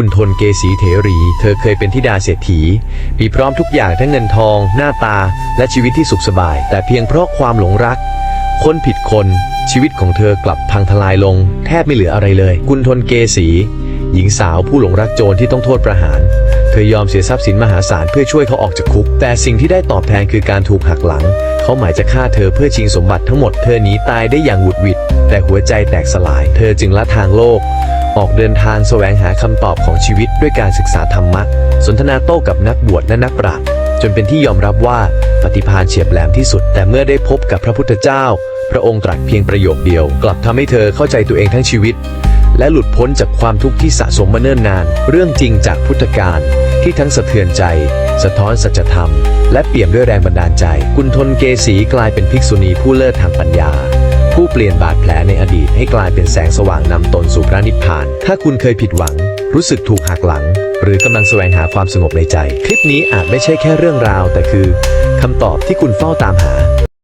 ุณทนเกษีเถรี เธอเคยเป็นธิดาเศรษฐี มีพร้อมทุกอย่างทั้งเงินทอง หน้าตา และชีวิตที่สุขสบาย แต่เพียงเพราะความหลงรัก คนผิดคน ชีวิตของเธอกลับพังทลายลง แทบไม่เหลืออะไรเลยกุณทนเกษี หญิงสาวผู้หลงรักโจรที่ต้องโทษประหาร เธอยอมเสียทรัพย์สินมหาศาลเพื่อช่วยเขาออกจากคุก แต่สิ่งที่ได้ตอบแทนคือการถูกหักหลัง เขาหมายจะฆ่าเธอเพื่อชิงสมบัติทั้งหมด เธอหนีตายได้อย่างหวุดหวิด แต่หัวใจแตกสลาย เธอจึงละทางโลก ออกเดินทางแสวงหาคำตอบของชีวิตด้วยการศึกษาธรรมะ สนทนาโต้กับนักบวชและนักปราชญ์จนเป็นที่ยอมรับว่าปฏิภาณเฉียบแหลมที่สุด แต่เมื่อได้พบกับพระพุทธเจ้า พระองค์ตรัสเพียงประโยคเดียว กลับทำให้เธอเข้าใจตัวเองทั้งชีวิต และหลุดพ้นจากความทุกข์ที่สะสมมาเนิ่นนาน เรื่องจริงจากพุทธการที่ทั้งสะเทือนใจ สะท้อนสัจธรรม และเปี่ยมด้วยแรงบันดาลใจกุณทนเกษีกลายเป็นภิกษุณีผู้เลิศทางปัญญา ผู้เปลี่ยนบาดแผลในอดีตให้กลายเป็นแสงสว่างนำตนสู่พระนิพพาน ถ้าคุณเคยผิดหวัง รู้สึกถูกหักหลัง หรือกำลังแสวงหาความสงบในใจ คลิปนี้อาจไม่ใช่แค่เรื่องราว แต่คือคำตอบที่คุณเฝ้าตามหา